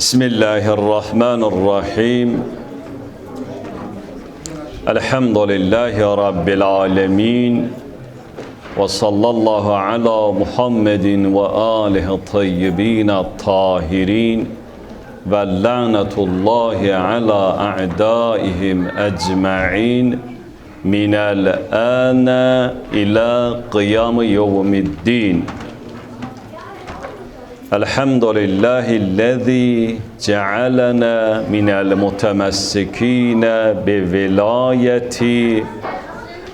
بسم الله الرحمن الرحيم الحمد لله رب العالمين وصلى الله على محمد وآله الطيبين الطاهرين واللعنة الله على أعدائهم أجمعين من الآن إلى قيام يوم الدين الحمد لله الذي جعلنا من المتمسكين بولاية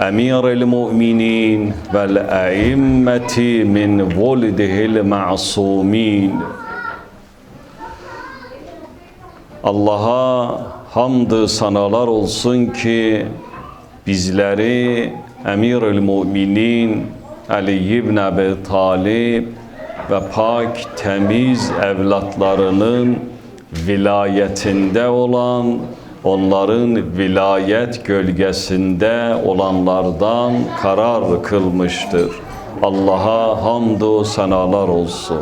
أمير المؤمنين والأئمة من ولده المعصومين Allah'a hamd sanalar olsun ki bizleri Emirül Müminin Ali ibn Abi Talib ve pak temiz evlatlarının vilayetinde olan, onların vilayet gölgesinde olanlardan karar kılmıştır. Allah'a hamdü senalar olsun.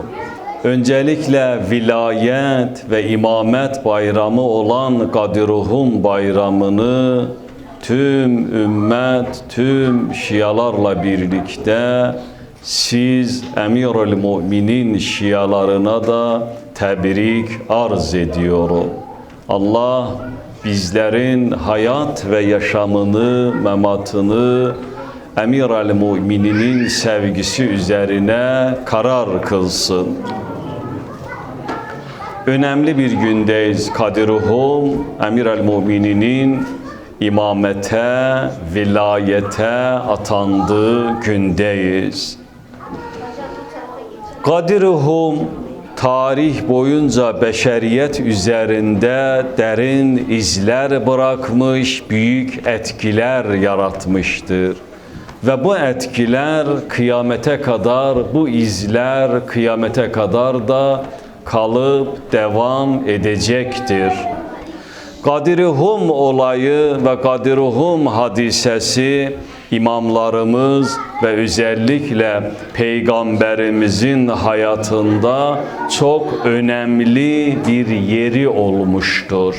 Öncelikle vilayet ve imamet bayramı olan Kadiruhum bayramını tüm ümmet, tüm şialarla birlikte siz Emirül Müminin şialarına da tebrik arz ediyorum. Allah bizlerin hayat ve yaşamını, mematını Emirül Mümininin sevgisi üzerine karar kılsın. Önemli bir gündeyiz. Kadiruhum Emirül Mümininin imamete, vilayete atandığı gündeyiz. Kadiruhum tarih boyunca beşeriyet üzerinde derin izler bırakmış, büyük etkiler yaratmıştır. Ve bu etkiler kıyamete kadar, bu izler kıyamete kadar da kalıp devam edecektir. Kadiruhum olayı ve Kadiruhum hadisesi imamlarımız ve özellikle peygamberimizin hayatında çok önemli bir yeri olmuştur.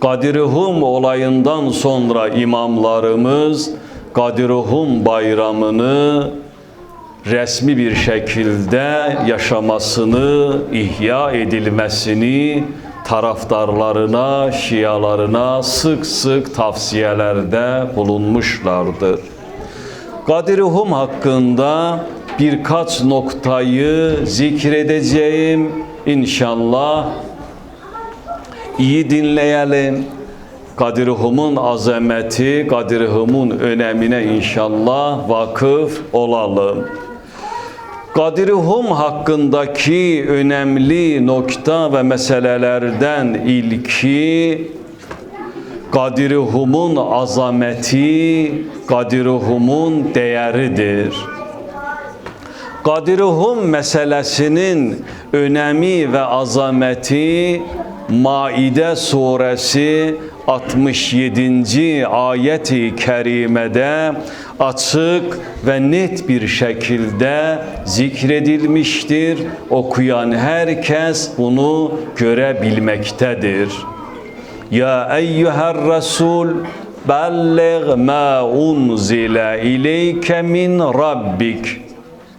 Kadiruhum olayından sonra imamlarımız Kadiruhum bayramını resmi bir şekilde yaşamasını, ihya edilmesini taraftarlarına, şialarına sık sık tavsiyelerde bulunmuşlardır. Kadiruhum hakkında birkaç noktayı zikredeceğim. İnşallah iyi dinleyelim. Kadiruhum'un azameti, Kadiruhum'un önemine inşallah vakıf olalım. Kadiruhum hakkındaki önemli nokta ve meselelerden ilki Kadiruhum'un azameti, Kadiruhum'un değeridir. Kadiruhum meselesinin önemi ve azameti Maide suresi 67. ayeti kerimede açık ve net bir şekilde zikredilmiştir. Okuyan herkes bunu görebilmektedir. Ya eyyuher Resul belliğ ma unzile ileyke min rabbik.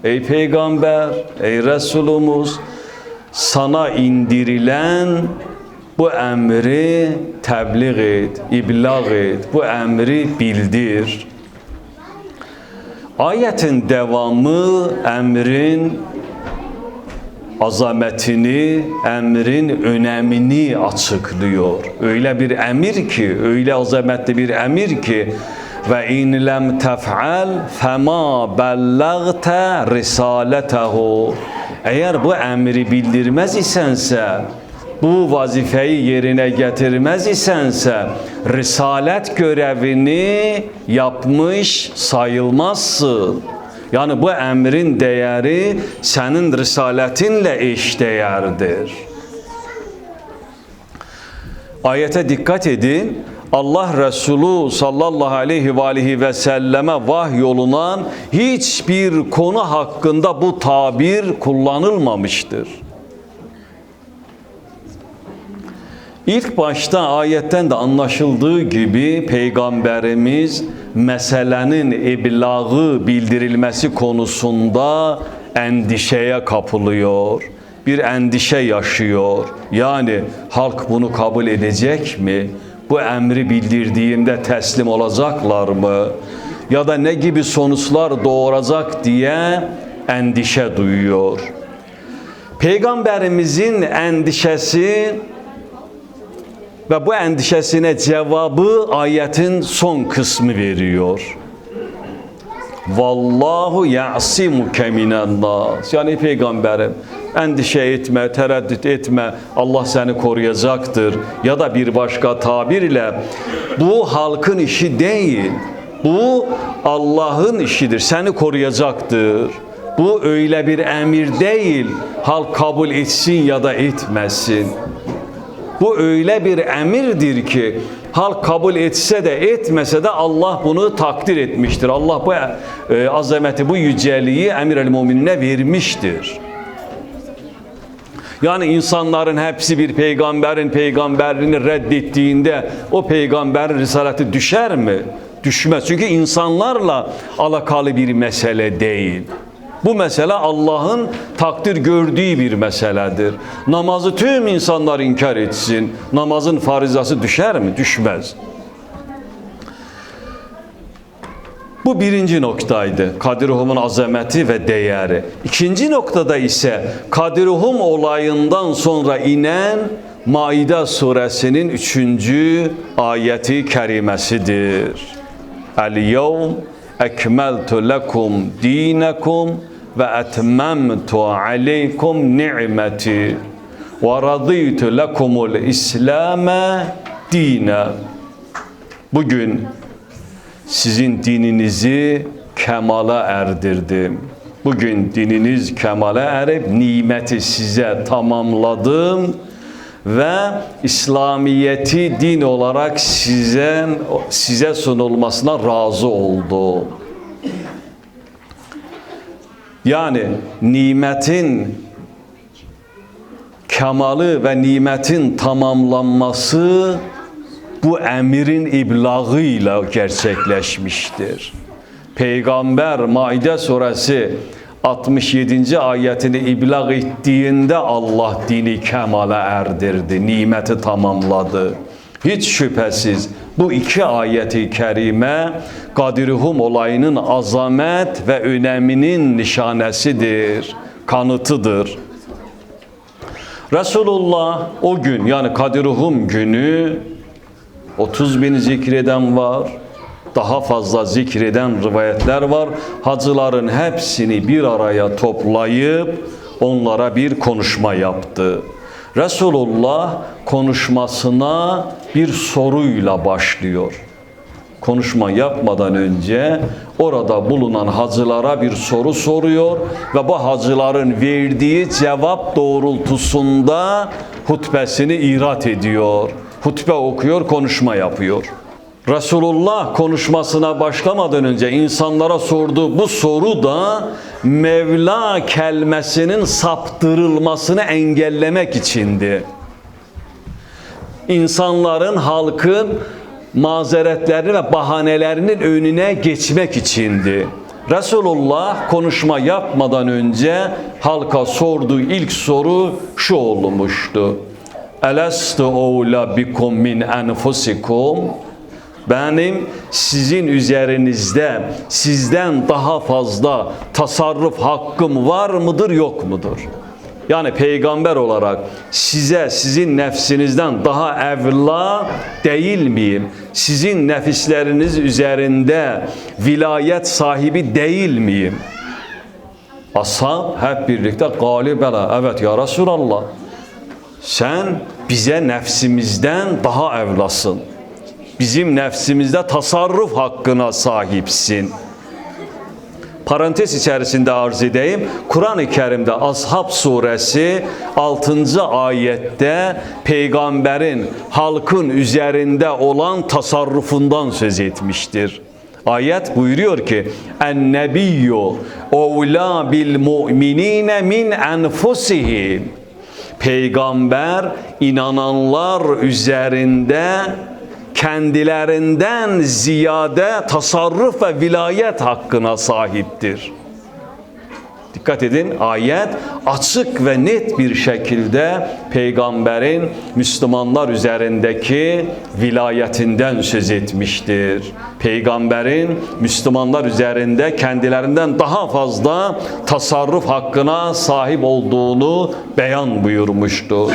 Ey peygamber, ey Resulumuz sana indirilen bu emri tebliğ et, iblag et, bu emri bildir. Ayetin devamı emrin azametini, emrin önemini açıklıyor. Öyle bir emir ki, öyle azametli bir emir ki ve in lem tef'al fema bellagte risaletehu. Eğer bu emri bildirmez isense, bu vazifeyi yerine getirmez isense risalet görevini yapmış sayılmazsın. Yani bu emrin değeri senin risaletinle eşdeğerdir. Ayete dikkat edin. Allah Resulü sallallahu aleyhi ve aleyhi ve selleme vahyolunan hiçbir konu hakkında bu tabir kullanılmamıştır. İlk başta ayetten de anlaşıldığı gibi peygamberimiz meselenin iblağı bildirilmesi konusunda endişeye kapılıyor. Bir endişe yaşıyor. Yani halk bunu kabul edecek mi? Bu emri bildirdiğimde teslim olacaklar mı? Ya da ne gibi sonuçlar doğuracak diye endişe duyuyor. Peygamberimizin endişesi ve bu endişesine cevabı ayetin son kısmı veriyor. Vallahu ya'simuke minen nas. Yani peygamberim endişe etme, tereddüt etme. Allah seni koruyacaktır. Ya da bir başka tabirle bu halkın işi değil. Bu Allah'ın işidir. Seni koruyacaktır. Bu öyle bir emir değil. Halk kabul etsin ya da etmesin. Bu öyle bir emirdir ki halk kabul etse de etmese de Allah bunu takdir etmiştir. Allah bu e, azameti, bu yüceliği emir el müminine vermiştir. Yani insanların hepsi bir peygamberin peygamberliğini reddettiğinde o peygamberin risaleti düşer mi? Düşmez. Çünkü insanlarla alakalı bir mesele değil. Bu mesele Allah'ın takdir gördüğü bir meseledir. Namazı tüm insanlar inkar etsin. Namazın farizası düşer mi? Düşmez. Bu birinci noktaydı. Kadiruhum'un azameti ve değeri. İkinci noktada ise Kadiruhum olayından sonra inen Maide suresinin üçüncü ayeti kerimesidir. El yevm ekmeltu lekum dinekum ve etmemtu aleykum ni'meti ve raditu lekumul islame dine. Bugün sizin dininizi kemala erdirdim. Bugün dininiz kemale erip nimeti size tamamladım ve İslamiyeti din olarak size size sunulmasına razı oldum. Yani nimetin kemalı ve nimetin tamamlanması bu emirin iblağıyla gerçekleşmiştir. Peygamber Maide suresi 67. ayetini iblağ ettiğinde Allah dini kemale erdirdi, nimeti tamamladı. Hiç şüphesiz bu iki ayeti kerime Kadirhum olayının azamet ve öneminin nişanesidir, kanıtıdır. Resulullah o gün yani Kadirhum günü 30 bin zikreden var. Daha fazla zikreden rivayetler var. Hacıların hepsini bir araya toplayıp onlara bir konuşma yaptı. Resulullah konuşmasına bir soruyla başlıyor. Konuşma yapmadan önce orada bulunan hacılara bir soru soruyor ve bu hacıların verdiği cevap doğrultusunda hutbesini irat ediyor hutbe okuyor, konuşma yapıyor. Resulullah konuşmasına başlamadan önce insanlara sorduğu bu soru da Mevla kelimesinin saptırılmasını engellemek içindi. İnsanların, halkın mazeretlerini ve bahanelerinin önüne geçmek içindi. Resulullah konuşma yapmadan önce halka sorduğu ilk soru şu olmuştu. Elestu oğla bikum min enfusikum benim sizin üzerinizde sizden daha fazla tasarruf hakkım var mıdır yok mudur? Yani peygamber olarak size sizin nefsinizden daha evla değil miyim? Sizin nefisleriniz üzerinde vilayet sahibi değil miyim? Ashab hep birlikte galibela evet ya Resulallah sen bize nefsimizden daha evlasın. Bizim nefsimizde tasarruf hakkına sahipsin. Parantez içerisinde arz edeyim. Kur'an-ı Kerim'de Ashab suresi 6. ayette peygamberin halkın üzerinde olan tasarrufundan söz etmiştir. Ayet buyuruyor ki en nebiyyu evla bil mu'minine min enfusihim Peygamber inananlar üzerinde kendilerinden ziyade tasarruf ve vilayet hakkına sahiptir. Dikkat edin ayet açık ve net bir şekilde peygamberin Müslümanlar üzerindeki vilayetinden söz etmiştir. Peygamberin Müslümanlar üzerinde kendilerinden daha fazla tasarruf hakkına sahip olduğunu beyan buyurmuştur.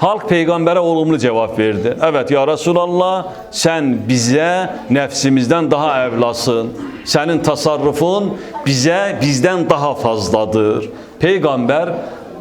Halk peygambere olumlu cevap verdi. Evet ya Resulallah sen bize nefsimizden daha evlasın. Senin tasarrufun bize bizden daha fazladır. Peygamber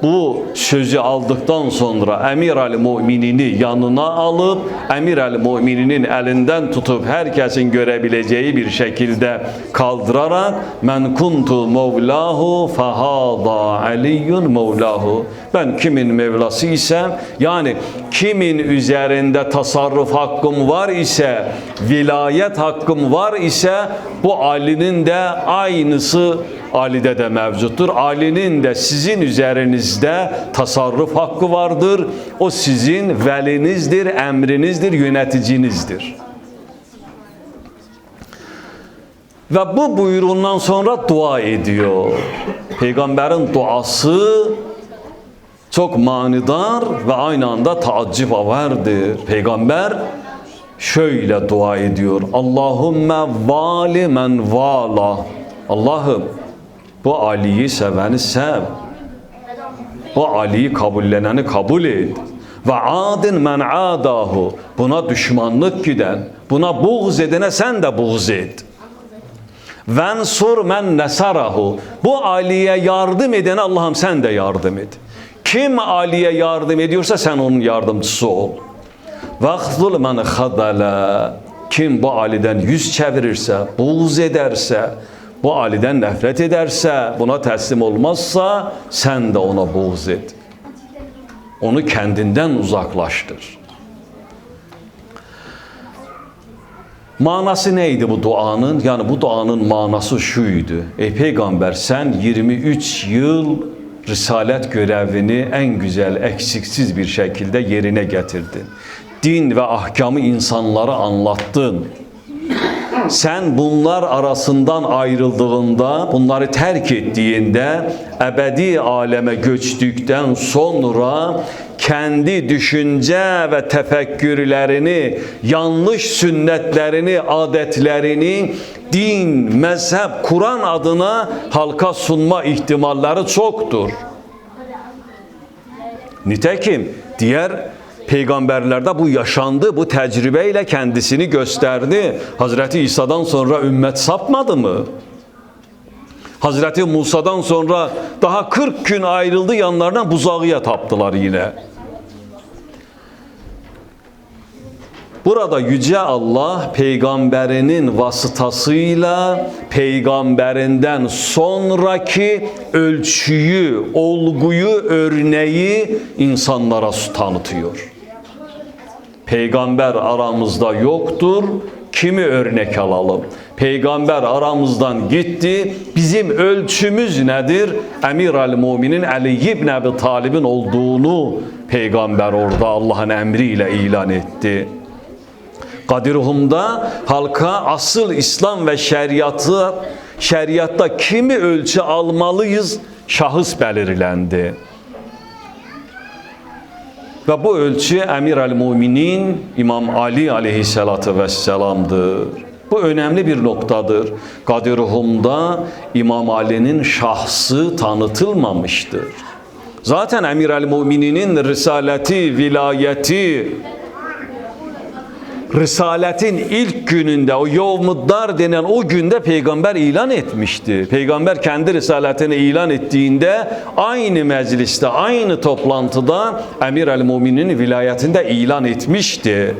bu sözü aldıktan sonra Emir Ali Mu'minini yanına alıp Emir Ali Mu'mininin elinden tutup herkesin görebileceği bir şekilde kaldırarak men kuntu mevlahu fahada aliyyun mevlahu. Ben kimin mevlası isem yani kimin üzerinde tasarruf hakkım var ise vilayet hakkım var ise bu Ali'nin de aynısı Ali'de de mevcuttur. Ali'nin de sizin üzerinizde tasarruf hakkı vardır. O sizin velinizdir, emrinizdir, yöneticinizdir. Ve bu buyruğundan sonra dua ediyor. Peygamberin duası çok manidar ve aynı anda taaccüp averdir. Peygamber şöyle dua ediyor. Allahümme vali men vala. Allah'ım bu Ali'yi seveni sev. Bu Ali'yi kabulleneni kabul et. Ve adin men adahu. Buna düşmanlık giden, buna buğz edene sen de buğz et. Vensur men nesarahu. Bu Ali'ye yardım edene Allah'ım sen de yardım et. Kim Ali'ye yardım ediyorsa sen onun yardımcısı ol. Vahzul men khadala. Kim bu Ali'den yüz çevirirse, buğz ederse, bu Ali'den nefret ederse, buna teslim olmazsa sen de ona buğz et. Onu kendinden uzaklaştır. Manası neydi bu duanın? Yani bu duanın manası şuydu. Ey peygamber sen 23 yıl risalet görevini en güzel, eksiksiz bir şekilde yerine getirdin. Din ve ahkamı insanlara anlattın. Sen bunlar arasından ayrıldığında, bunları terk ettiğinde, ebedi aleme göçtükten sonra kendi düşünce ve tefekkürlerini, yanlış sünnetlerini, adetlerini din, mezhep, Kur'an adına halka sunma ihtimalleri çoktur. Nitekim diğer peygamberlerde bu yaşandı, bu tecrübeyle kendisini gösterdi. Hazreti İsa'dan sonra ümmet sapmadı mı? Hazreti Musa'dan sonra daha 40 gün ayrıldı yanlarına buzağıya taptılar yine. Burada yüce Allah peygamberinin vasıtasıyla peygamberinden sonraki ölçüyü, olguyu, örneği insanlara tanıtıyor. Peygamber aramızda yoktur. Kimi örnek alalım? Peygamber aramızdan gitti. Bizim ölçümüz nedir? Emir al Müminin Ali ibn Abi Talib'in olduğunu peygamber orada Allah'ın emriyle ilan etti. Kadirhum'da halka asıl İslam ve şeriatı şeriatta kimi ölçü almalıyız şahıs belirlendi. Ve bu ölçü Emir el Müminin İmam Ali aleyhissalatü vesselam'dır. Bu önemli bir noktadır. Kadirhum'da İmam Ali'nin şahsı tanıtılmamıştır. Zaten Emir el Mümininin risaleti, vilayeti, Risaletin ilk gününde o yevmuddar denen o günde peygamber ilan etmişti. Peygamber kendi risaletini ilan ettiğinde aynı mecliste, aynı toplantıda Emir el Müminin vilayetinde ilan etmişti.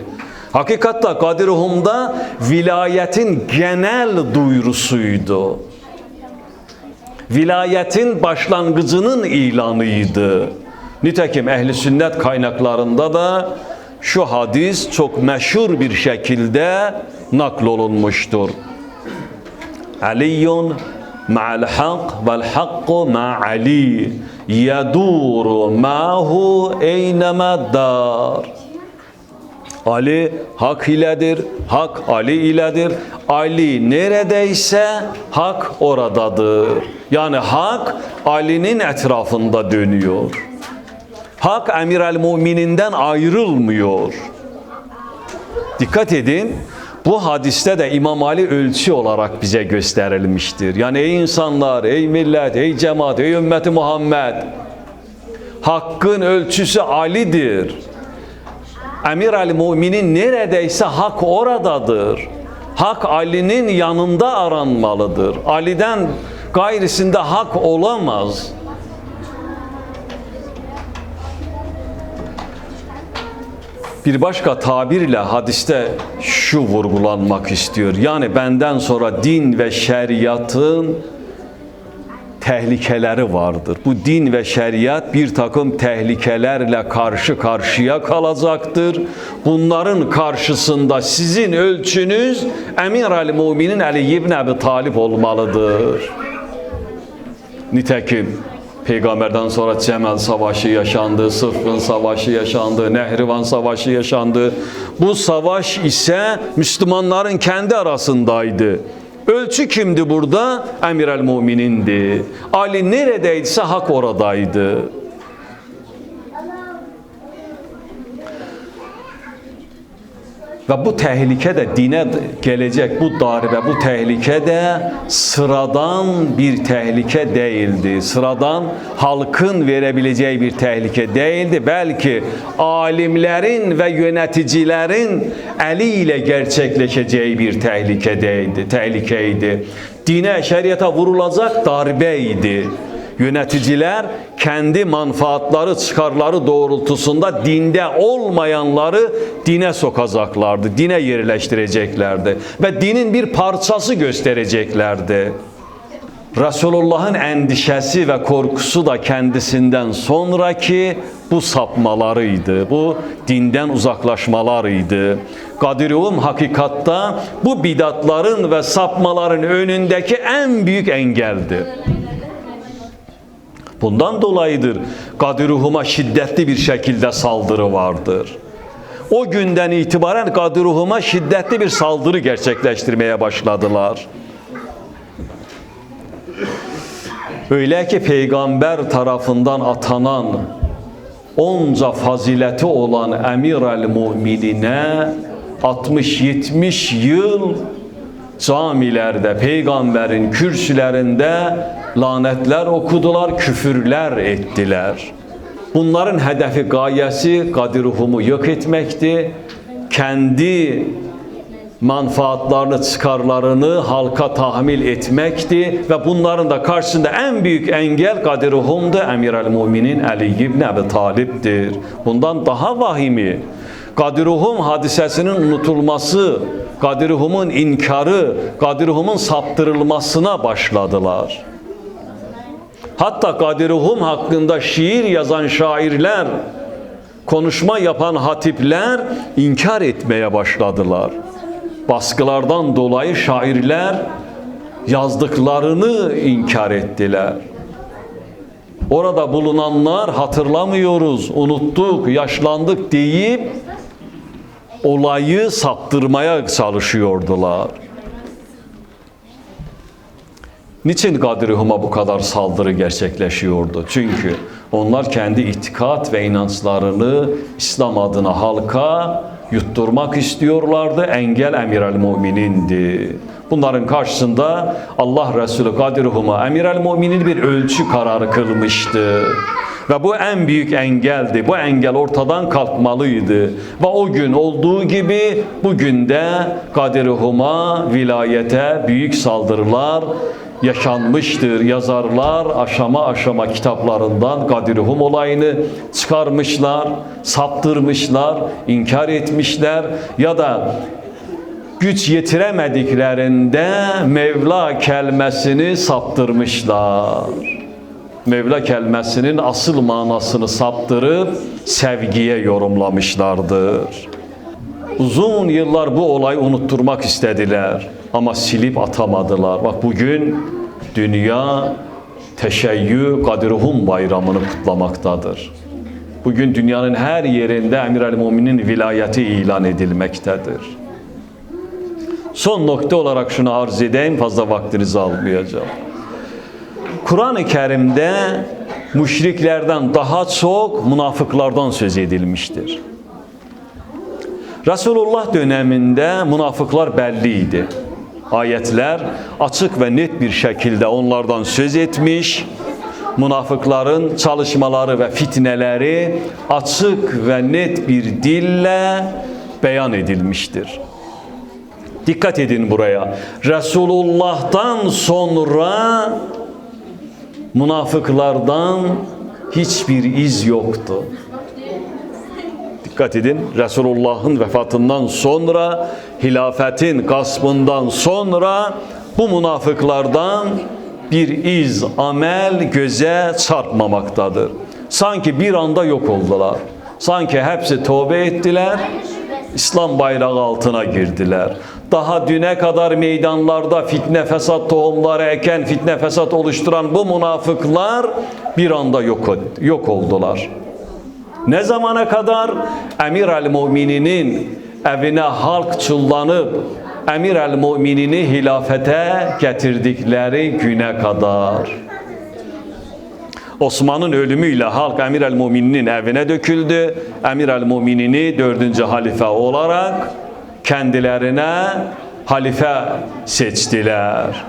Hakikatta Kadir-Hum'da vilayetin genel duyurusuydu. vilayetin başlangıcının ilanıydı. Nitekim ehli sünnet kaynaklarında da şu hadis çok meşhur bir şekilde naklolunmuştur. Aliyun ma'al hak vel hakku ma Ali yeduru ma'hu eynema dar. Ali hak iledir, hak Ali iledir. Ali neredeyse hak oradadır. Yani hak Ali'nin etrafında dönüyor. Hak emir el mümininden ayrılmıyor. Dikkat edin. Bu hadiste de İmam Ali ölçü olarak bize gösterilmiştir. Yani ey insanlar, ey millet, ey cemaat, ey ümmeti Muhammed. Hakkın ölçüsü Ali'dir. Emir el müminin neredeyse hak oradadır. Hak Ali'nin yanında aranmalıdır. Ali'den gayrisinde hak olamaz. Bir başka tabirle hadiste şu vurgulanmak istiyor. Yani benden sonra din ve şeriatın tehlikeleri vardır. Bu din ve şeriat bir takım tehlikelerle karşı karşıya kalacaktır. Bunların karşısında sizin ölçünüz Emir Ali Müminin Ali İbn Ebi Talip olmalıdır. Nitekim Peygamberden sonra Cemel Savaşı yaşandı, Sıffın Savaşı yaşandı, Nehrivan Savaşı yaşandı. Bu savaş ise Müslümanların kendi arasındaydı. Ölçü kimdi burada? Emir el Muminindi. Ali neredeyse hak oradaydı. Ve bu tehlike de dine gelecek bu darbe, bu tehlike de sıradan bir tehlike değildi. Sıradan halkın verebileceği bir tehlike değildi. Belki alimlerin ve yöneticilerin eliyle gerçekleşeceği bir tehlike değildi, tehlikeydi. Dine, şeriata vurulacak darbeydi yöneticiler kendi manfaatları, çıkarları doğrultusunda dinde olmayanları dine sokacaklardı, dine yerleştireceklerdi ve dinin bir parçası göstereceklerdi. Resulullah'ın endişesi ve korkusu da kendisinden sonraki bu sapmalarıydı. Bu dinden uzaklaşmalarıydı. Kadiruvum hakikatta bu bidatların ve sapmaların önündeki en büyük engeldi. Bundan dolayıdır Kadiruhum'a şiddetli bir şekilde saldırı vardır. O günden itibaren Kadiruhum'a şiddetli bir saldırı gerçekleştirmeye başladılar. Öyle ki peygamber tarafından atanan onca fazileti olan emir el mu'minine 60-70 yıl camilerde, peygamberin kürsülerinde lanetler okudular, küfürler ettiler. Bunların hedefi, gayesi Kadiruhum'u yok etmekti. Kendi manfaatlarını, çıkarlarını halka tahmil etmekti ve bunların da karşısında en büyük engel Kadiruhum'du. Emir el-Muminin Ali ibn Ebi Talip'tir. Bundan daha vahimi Kadiruhum hadisesinin unutulması, Kadiruhum'un inkarı, Kadiruhum'un saptırılmasına başladılar. Hatta Kadiruhum hakkında şiir yazan şairler, konuşma yapan hatipler inkar etmeye başladılar. Baskılardan dolayı şairler yazdıklarını inkar ettiler. Orada bulunanlar hatırlamıyoruz, unuttuk, yaşlandık deyip olayı saptırmaya çalışıyordular. Niçin Kadirihum'a bu kadar saldırı gerçekleşiyordu? Çünkü onlar kendi itikat ve inançlarını İslam adına halka yutturmak istiyorlardı. Engel emir el müminindi. Bunların karşısında Allah Resulü Kadirihum'a emir el müminin bir ölçü kararı kılmıştı. Ve bu en büyük engeldi. Bu engel ortadan kalkmalıydı. Ve o gün olduğu gibi bugün de Kadirihum'a vilayete büyük saldırılar yaşanmıştır. Yazarlar aşama aşama kitaplarından Kadirhum olayını çıkarmışlar, saptırmışlar, inkar etmişler ya da güç yetiremediklerinde Mevla kelimesini saptırmışlar. Mevla kelimesinin asıl manasını saptırıp sevgiye yorumlamışlardır. Uzun yıllar bu olayı unutturmak istediler ama silip atamadılar. Bak bugün dünya teşeyyü Kadiruhum bayramını kutlamaktadır. Bugün dünyanın her yerinde Emir el Muminin vilayeti ilan edilmektedir. Son nokta olarak şunu arz edeyim, fazla vaktinizi almayacağım. Kur'an-ı Kerim'de müşriklerden daha çok münafıklardan söz edilmiştir. Resulullah döneminde münafıklar belliydi. Ayetler açık ve net bir şekilde onlardan söz etmiş. Münafıkların çalışmaları ve fitneleri açık ve net bir dille beyan edilmiştir. Dikkat edin buraya. Resulullah'tan sonra münafıklardan hiçbir iz yoktu. Dikkat edin Resulullah'ın vefatından sonra hilafetin gaspından sonra bu münafıklardan bir iz, amel göze çarpmamaktadır. Sanki bir anda yok oldular. Sanki hepsi tövbe ettiler. İslam bayrağı altına girdiler. Daha düne kadar meydanlarda fitne fesat tohumları eken, fitne fesat oluşturan bu münafıklar bir anda yok, yok oldular. Ne zamana kadar? Emir el-Mu'mininin evine halk çullanıp Emir el-Mu'minini hilafete getirdikleri güne kadar. Osman'ın ölümüyle halk Emir el-Mu'mininin evine döküldü. Emir el-Mu'minini dördüncü halife olarak kendilerine halife seçtiler.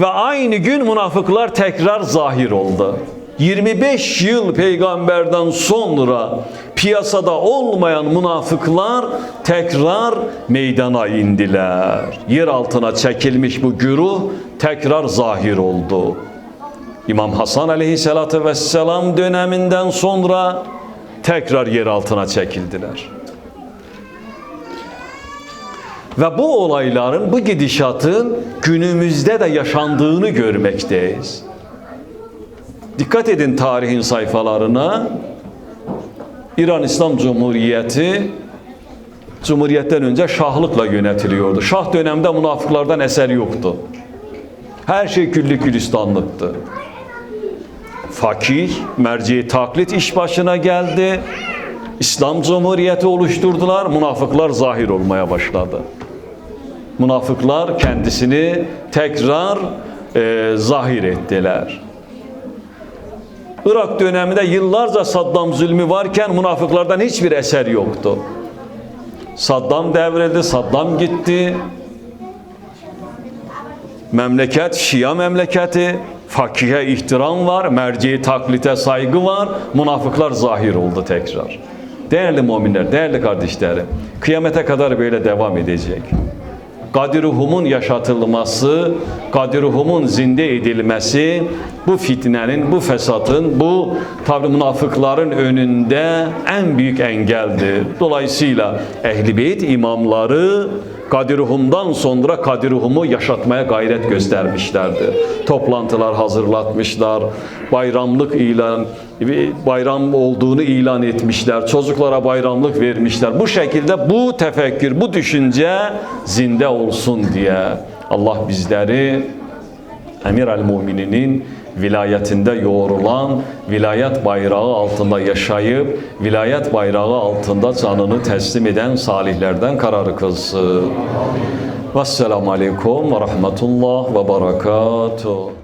Ve aynı gün münafıklar tekrar zahir oldu. 25 yıl peygamberden sonra piyasada olmayan münafıklar tekrar meydana indiler. Yer altına çekilmiş bu güruh tekrar zahir oldu. İmam Hasan aleyhissalatü vesselam döneminden sonra tekrar yer altına çekildiler. Ve bu olayların, bu gidişatın günümüzde de yaşandığını görmekteyiz. Dikkat edin tarihin sayfalarına. İran İslam Cumhuriyeti Cumhuriyetten önce şahlıkla yönetiliyordu. Şah döneminde münafıklardan eser yoktu. Her şey güllük gülistanlıktı. Fakih, merci taklit iş başına geldi. İslam Cumhuriyeti oluşturdular. Münafıklar zahir olmaya başladı. Münafıklar kendisini tekrar e, zahir ettiler. Irak döneminde yıllarca Saddam zulmü varken münafıklardan hiçbir eser yoktu. Saddam devrildi, Saddam gitti. Memleket Şia memleketi, fakihe ihtiram var, merci taklite saygı var, münafıklar zahir oldu tekrar. Değerli müminler, değerli kardeşlerim, kıyamete kadar böyle devam edecek. Kadiruhum'un yaşatılması, Kadiruhum'un zinde edilmesi, bu fitnenin, bu fesatın, bu tabi münafıkların önünde en büyük engeldir. Dolayısıyla Ehl-i Beyt imamları Kadiruhum'dan sonra Kadiruhum'u yaşatmaya gayret göstermişlerdi. Toplantılar hazırlatmışlar, bayramlık ilan, bayram olduğunu ilan etmişler, çocuklara bayramlık vermişler. Bu şekilde bu tefekkür, bu düşünce zinde olsun diye Allah bizleri Emir el-Mumininin vilayetinde yoğrulan, vilayet bayrağı altında yaşayıp, vilayet bayrağı altında canını teslim eden salihlerden kararı kılsın. Vesselamu Aleyküm ve Rahmetullah ve Berekatuhu.